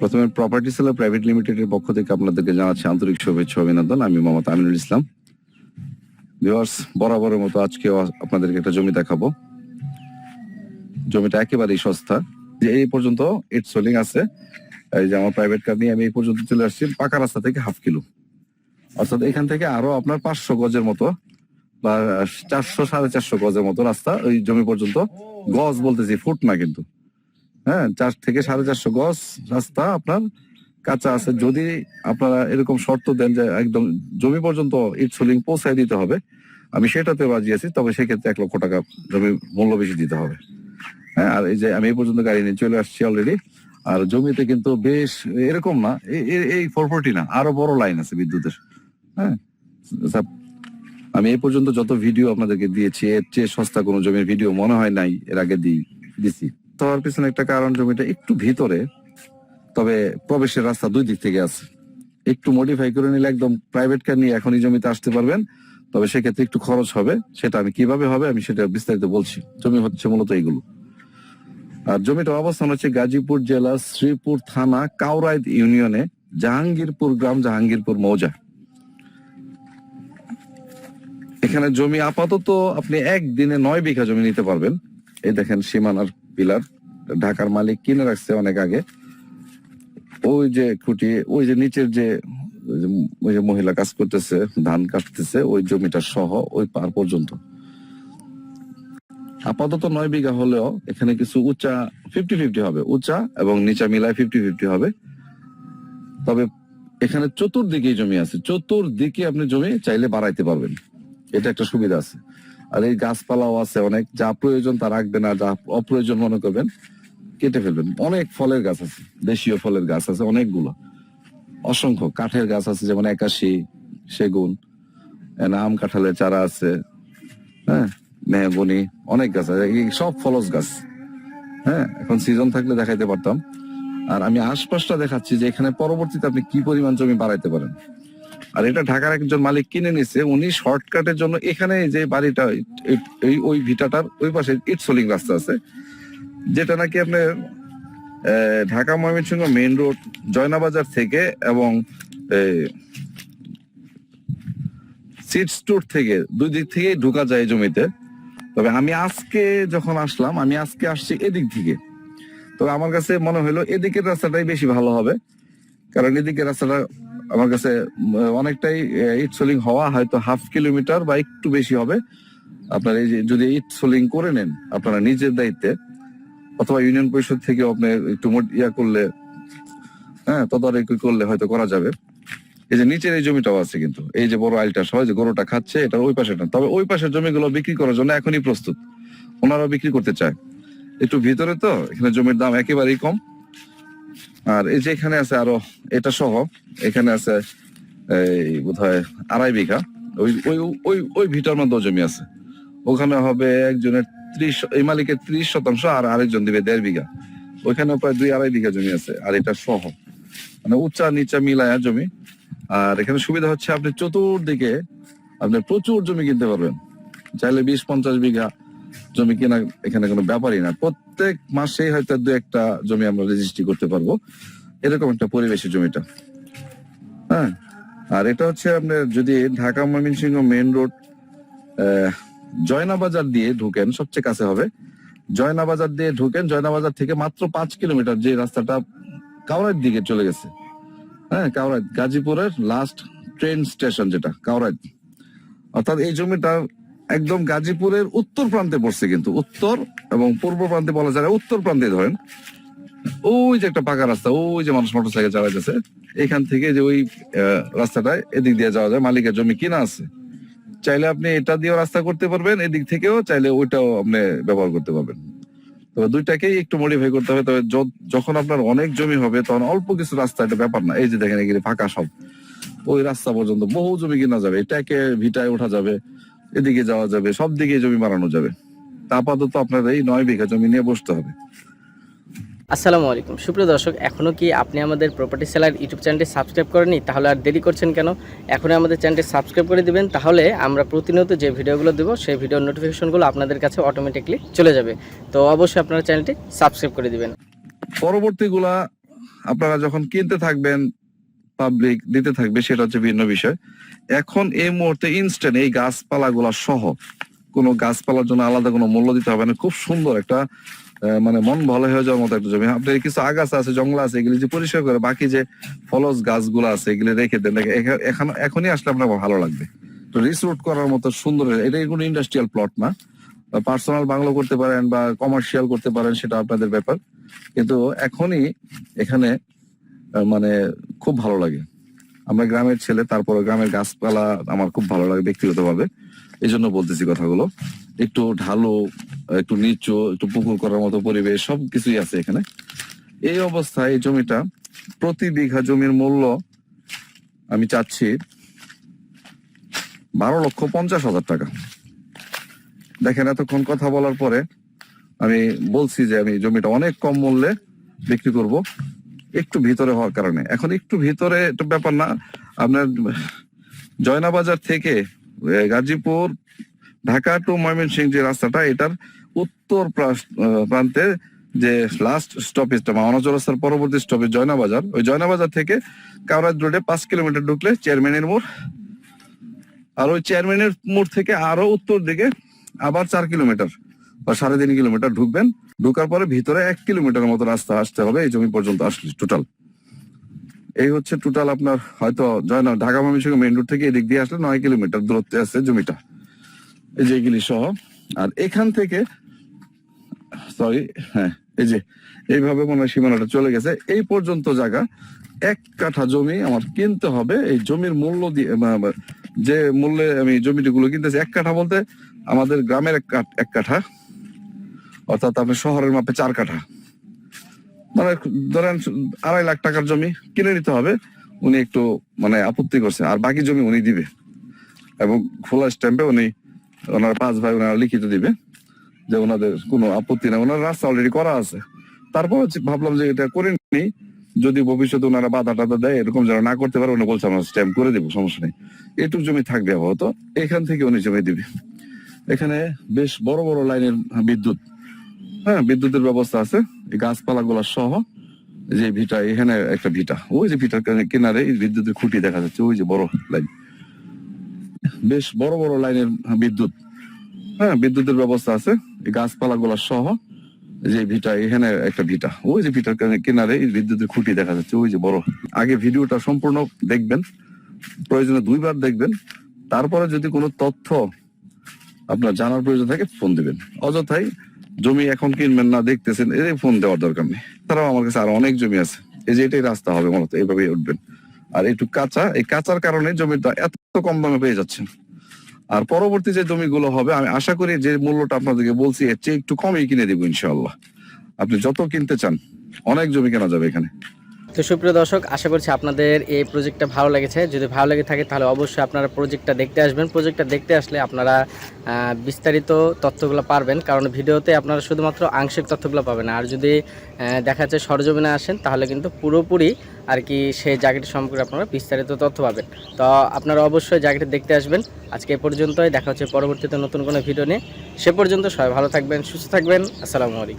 প্রথমে property seller private লিমিটেডের পক্ষ থেকে আপনাদেরকে জানাচ্ছি আন্তরিক শুভেচ্ছা অভিনন্দন। আমি মোহাম্মদ আমিনুল ইসলাম। ভিউয়ার্স বরাবরের মতো আজকেও আপনাদেরকে একটা জমি দেখাবো। জমিটা একেবারেই সস্তা। যে এই পর্যন্ত ইট সোলিং আছে, এই যে আমার প্রাইভেট কার নিয়ে আমি এই পর্যন্ত চলে আসছি পাকা রাস্তা থেকে হাফ কিলো। অর্থাৎ এখান থেকে আরও আপনার পাঁচশো গজের মতো বা চারশো সাড়ে চারশো গজের মতো রাস্তা ওই জমি পর্যন্ত। গজ বলতেছি, ফুট না কিন্তু। হ্যাঁ চার থেকে সাড়ে চারশো গজ রাস্তা আপনার কাঁচা আছে। যদি আপনারা এরকম শর্ত দেন যে একদম জমি পর্যন্ত ইট সোলিং পৌঁছায় দিতে হবে, আমি সেটাতে রাজি আছি, তবে সেক্ষেত্রে এক লক্ষ টাকা জমির মূল্য বেশি দিতে হবে। হ্যাঁ আর এই যে আমি এই পর্যন্ত গাড়ি নিয়ে চলে আসছি অলরেডি আর জমিতে কিন্তু বেশ এরকম না এই ফোরফোরটি না, আরও বড় লাইন আছে বিদ্যুতের। হ্যাঁ আমি এই পর্যন্ত যত ভিডিও আপনাদেরকে দিয়েছি, এর চেয়ে সস্তা কোনো জমির ভিডিও মনে হয় নাই, এর আগে দিই দিছি। তার পিছনে একটা কারণ জমিটা একটু ভিতরে, তবে প্রবেশের রাস্তা দুই দিক থেকে আছে। একটু মডিফাই করে নিলে একদম প্রাইভেট কার নিয়ে এখনই জমিতে আসতে পারবেন, তবে সেক্ষেত্রে একটু খরচ হবে, সেটা আমি কীভাবে হবে আমি সেটা বিস্তারিত বলছি। জমি হচ্ছে মূলত এইগুলো আর জমিটার অবস্থান হচ্ছে গাজীপুর জেলা শ্রীপুর থানা কাউরাইদ ইউনিয়নে, জাহাঙ্গীরপুর গ্রাম, জাহাঙ্গীরপুর মৌজা। এখানে জমি আপাতত আপনি একদিনে নয় বিঘা জমি নিতে পারবেন। এই দেখেন সীমানার পিলার ঢাকার মালিক কিনে রাখছে অনেক আগে। ওই যে খুঁটি, ওই যে নিচের যে, ওই যে- মহিলা কাজ করতেছে, ধান কাটতেছে, ওই জমিটা সহ ওই পার পর্যন্ত। আপাতত নয় বিঘা হলেও এখানে কিছু উঁচা ফিফটি ফিফটি হবে। উঁচা এবং নিচা মিলায় ফিফটি ফিফটি হবে। তবে এখানে চতুর্দিকেই জমি আছে। চতুর্দিকে আপনি জমি চাইলে বাড়াইতে পারবেন। এটা একটা সুবিধা আছে। আর এই গাছপালাও আছে, অনেক যা প্রয়োজন তা রাখবেন আর যা অপ্রয়োজন মনে করবেন, কেটে ফেলবেন। অনেক ফলের গাছ আছে, দেশীয় ফলের গাছ আছে, অনেকগুলো। অসংখ্য কাঠের গাছ আছে, যেমন একাশি, সেগুন আম কাঁঠালের চারা আছে হ্যাঁ মেহগনি, অনেক গাছ আছে সব ফলস গাছ। হ্যাঁ এখন সিজন থাকলে দেখাইতে পারতাম। আর আমি আশপাশটা দেখাচ্ছি যে এখানে পরবর্তীতে আপনি কি পরিমাণ জমি বাড়াইতে পারেন। আর এটা ঢাকার একজন মালিক কিনে নিছে, উনি শর্টকাটের জন্য এখানে যে বাড়িটা, এই- ওই ভিটাটার ওই পাশে ইট সোলিং রাস্তা আছে, যেটা নাকি আপনার ঢাকা ময়মনসিংহ মেইন রোড, জয়নাবাজার থেকে এবং সিট স্টোর থেকে দুই দিক থেকে ঢোকা যায় জমিতে। তবে আমি আজকে যখন আসলাম, আমি আজকে আসছি এদিক থেকে। তবে আমার কাছে মনে হলো এদিকের রাস্তাটাই বেশি ভালো হবে, কারণ এদিকের রাস্তাটা আমার কাছে অনেকটাই ইট সোলিং হওয়া হয়তো হাফ কিলোমিটার বা একটু বেশি হবে। আপনার এই যে, যদি ইট সোলিং করে নেন আপনারা নিজের দায়িত্বে, অথবা ইউনিয়ন পরিষদ থেকে আপনি একটু ইয়া করলে হ্যাঁ তদারকি করলে হয়তো করা যাবে। এই যে নিচের এই জমিটাও আছে কিন্তু, এই যে বড় আইলটা সহ যে গরুটা খাচ্ছে, এটা ওই পাশে না। তবে ওই পাশের জমিগুলো বিক্রি করার জন্য এখনই প্রস্তুত। ওনারাও বিক্রি করতে চায়। একটু ভিতরে তো, এখানে জমির দাম একেবারেই কম। আর এই যে এখানে আছে আরও এটা সহ, এখানে আছে এই বোধহয় আড়াই বিঘা। ওই ওই ওই ওই ভিটার মধ্যেও জমি আছে। ওখানে হবে একজনের ত্রিশ, এই মালিকের ত্রিশ শতাংশ আর আরেকজন দিবে দেড় বিঘা। ওইখানে প্রায় দুই আড়াই বিঘা জমি আছে, আর এটা সহ। মানে উচ্চা নিচা মিলায়া জমি। আর এখানে সুবিধা হচ্ছে আপনি চতুর্দিকে, আপনি প্রচুর জমি কিনতে পারবেন। চাইলে বিশ পঞ্চাশ বিঘা জমি কেনা এখানে কোনো ব্যাপারই না। প্রত্যেক মাসেই হয়তো দু একটা জমি আমরা রেজিস্ট্রি করতে পারব। এরকম একটা পরিবেশের জমিটা। হ্যাঁ? আর এটা হচ্ছে আপনার যদি ঢাকা ময়মনসিংহ মেন রোড জয়নাবাজার দিয়ে ঢুকেন, সবচেয়ে কাছে হবে। জয়নাবাজার দিয়ে ঢুকেন, জয়নাবাজার থেকে মাত্র পাঁচ কিলোমিটার যে রাস্তাটা কাউরাইর দিকে চলে গেছে। হ্যাঁ কাউরাইত গাজীপুরের লাস্ট ট্রেন স্টেশন যেটা কাউরাইত অর্থাৎ এই জমিটা একদম গাজীপুরের উত্তর প্রান্তে পড়ছে কিন্তু, উত্তর এবং পূর্ব প্রান্তে বলা যায় উত্তর প্রান্তে ধরেন। ওই যে একটা পাকা রাস্তা, ওই যে মানুষ মোটরসাইকেল চালাইতেছে, এখান থেকে যে ওই রাস্তাটায় এদিক দিয়ে যাওয়া যায়, মালিকের জমি কিনা আছে। চাইলে আপনি এটা দিয়েও রাস্তা করতে পারবেন, এদিক থেকেও চাইলে ওইটাও আপনি ব্যবহার করতে পারবেন। তবে দুইটাকেই একটু মডিফাই করতে হবে, তবে যখন আপনার অনেক জমি হবে, তখন অল্প কিছু রাস্তা, এটা ব্যাপার না। এই যে দেখেন এখানে ফাঁকা সব। ওই রাস্তা পর্যন্ত বহু জমি কিনা যাবে, এটাকে ভিটায় ওঠা যাবে। এদিকে যাওয়া যাবে সব দিকে জমি বাড়ানো যাবে। তা আপাতত আপনার এই নয় বিঘা জমি নিয়ে বসতে হবে। আসসালামু আলাইকুম। সুপ্রিয় দর্শক এখনও কি আপনি আমাদের প্রপার্টি সেলার ইউটিউব চ্যানেলটি সাবস্ক্রাইব করেনি তাহলে আর দেরি করছেন কেন? এখনই আমাদের চ্যানেলটি সাবস্ক্রাইব করে দিবেন তাহলে আমরা প্রতিনিয়ত যে ভিডিওগুলো দেবো সেই ভিডিওর নোটিফিকেশনগুলো আপনাদের কাছে অটোমেটিকলি চলে যাবে। তো অবশ্যই আপনারা চ্যানেলটি সাবস্ক্রাইব করে দিবেন। পরবর্তী গুলা আপনারা যখন কিনতে থাকবেন পাবলিক দিতে থাকবে, সেটা হচ্ছে ভিন্ন বিষয়। এখন এই মুহূর্তে ইনস্ট্যান্ট এই গাছপালা গুলা সহ কোনো গাছপালার জন্য আলাদা কোনো মূল্য দিতে হবে না। খুব সুন্দর একটা মানে মন ভালো হয়ে যাওয়ার মতো একটা জমি। আপনার কিছু আগাছা আছে, জঙ্গল আছে, এগুলি যে পরিষ্কার করে বাকি যে ফলস গাছগুলো আছে, এগুলি রেখে দেন। এখন, এখনই আসলে আপনার ভালো লাগবে। তো রিসোর্ট করার মতো সুন্দর এটা কোনো ইন্ডাস্ট্রিয়াল প্লট না। পার্সোনাল বাংলো করতে পারেন বা কমার্শিয়াল করতে পারেন, সেটা আপনাদের ব্যাপার। কিন্তু এখনই এখানে মানে খুব ভালো লাগে। আমরা গ্রামের ছেলে তারপরে গ্রামের গাছপালা আমার খুব ভালো লাগে ব্যক্তিগতভাবে। এই জন্য বলতেছি কথাগুলো। একটু ঢালু, একটু নিচু, একটু পুকুর করার মতো পরিবেশ সব কিছুই আছে এখানে। এই অবস্থায় এই জমিটা প্রতি বিঘা জমির মূল্য আমি চাচ্ছি বারো লক্ষ পঞ্চাশ হাজার টাকা। দেখেন, এতক্ষণ কথা বলার পরে আমি বলছি যে আমি জমিটা অনেক কম মূল্যে বিক্রি করব। একটু ভিতরে হওয়ার কারণে। এখন একটু ভিতরে এটা ব্যাপার না, আপনার জয়নাবাজার থেকে গাজীপুর, ঢাকা টু ময়মনসিংহ যে রাস্তাটা, এটার উত্তর প্রান্তে যে লাস্ট স্টপেজটা মাওনা রাস্তার পরবর্তী স্টপেজ জয়নাবাজার, ওই জয়নাবাজার থেকে কাউরাজ রোডে পাঁচ কিলোমিটার ঢুকলে চেয়ারম্যানের মোড়। আর ওই চেয়ারম্যানের মোড় থেকে আরও উত্তর দিকে আবার চার কিলোমিটার বা সাড়ে তিন কিলোমিটার ঢুকবেন। ঢুকার পরে ভিতরে এক কিলোমিটার মতো রাস্তা আসতে হবে, এই জমি পর্যন্ত আসলে টোটাল এই হচ্ছে টোটাল আপনার, হয়তো জয় না, ঢাকা ময়মনসিংহ মেইন রোড থেকে এদিক দিয়ে আসলে নয় কিলোমিটার দূরত্বে আছে জমিটা। এই যে এগুলি সহ। আর এখান থেকে সরি হ্যাঁ এই যে, এইভাবে মনে হয় সীমানাটা চলে গেছে। এই পর্যন্ত জায়গা, এক কাঠা জমি আমার কিনতে হবে। এই জমির মূল্য দিয়ে যে মূল্যে আমি জমিটিগুলো কিনতেছি, এক কাঠা বলতে আমাদের গ্রামের এক কাঠা। অর্থাৎ আপনি শহরের মাপে চার কাঠা। মানে ধরেন আড়াই লাখ টাকার জমি কিনে নিতে হবে, উনি একটু মানে আপত্তি করছে, আর বাকি জমি উনি দিবে। এবং খোলা স্ট্যাম্পে উনি ওনার পাঁচ ভাই ওনারা লিখিত দিবে যে ওনাদের কোনো আপত্তি নেই। ওনার রাস্তা অলরেডি করা আছে। তারপর ভাবলাম যে এটা করে নি যদি ভবিষ্যতে ওনারা বাধা টাধা দেয়, এরকম যারা না করতে পারে, উনি বলছে আমরা স্ট্যাম্প করে দেবো, সমস্যা নেই। এটুক জমি থাকবে আপাতত, এখান থেকে উনি জমি দিবে। এখানে বেশ বড় বড় লাইনের বিদ্যুৎ হ্যাঁ বিদ্যুতের ব্যবস্থা আছে। গাছপালা গুলা সহ যে ভিটা, এখানে একটা ভিটা। ওই যে ভিটার কিনারে বিদ্যুতের খুঁটি দেখা যাচ্ছে, ওই যে বড় লাইন। বেশ বড় বড় লাইনের বিদ্যুৎ। হ্যাঁ বিদ্যুতের ব্যবস্থা আছে। গাছপালা গুলা সহ যে ভিটা, এখানে একটা ভিটা। ওই যে ভিটার কিনারে বিদ্যুতের খুঁটি দেখা যাচ্ছে, ওই যে বড়। আগে ভিডিওটা সম্পূর্ণ দেখবেন, প্রয়োজনে দুইবার দেখবেন। তারপরে যদি কোনো তথ্য আপনার জানার প্রয়োজন থাকে, ফোন দিবেন। অযথাই জমি এখন কিনবেন না, দেখতেছেন, এই ফোন দেওয়ার দরকার নেই। তারাও আমার কাছে আরও অনেক জমি আছে। এই যে এটাই রাস্তা হবে মূলত এইভাবে উঠবেন। আর একটু কাঁচা, এই কাঁচার কারণে জমিটা এত কম দামে পেয়ে যাচ্ছেন। আর পরবর্তী যে জমিগুলো হবে, আমি আশা করি যে মূল্যটা আপনাদেরকে বলছি, এর চেয়ে একটু কমই কিনে দেবো ইনশাল্লাহ আপনি যত কিনতে চান, অনেক জমি কেনা যাবে এখানে। তো সুপ্রিয় দর্শক, আশা করছি আপনাদের এই প্রজেক্টটা ভালো লেগেছে। যদি ভালো লেগে থাকে তাহলে অবশ্যই আপনারা প্রজেক্টটা দেখতে আসবেন। প্রজেক্টটা দেখতে আসলে আপনারা বিস্তারিত তথ্যগুলো পারবেন। কারণ ভিডিওতে আপনারা শুধুমাত্র আংশিক তথ্যগুলো পাবেন। আর যদি দেখা যাচ্ছে সরজমিনে আসেন, তাহলে কিন্তু পুরোপুরি আর কি সেই জায়গাটি সম্পর্কে আপনারা বিস্তারিত তথ্য পাবেন। তো আপনারা অবশ্যই জায়গাটি দেখতে আসবেন। আজকে এ পর্যন্তই। দেখা হচ্ছে পরবর্তীতে নতুন কোনো ভিডিও নিয়ে। সে পর্যন্ত সবাই ভালো থাকবেন, সুস্থ থাকবেন। আসসালামু আলাইকুম।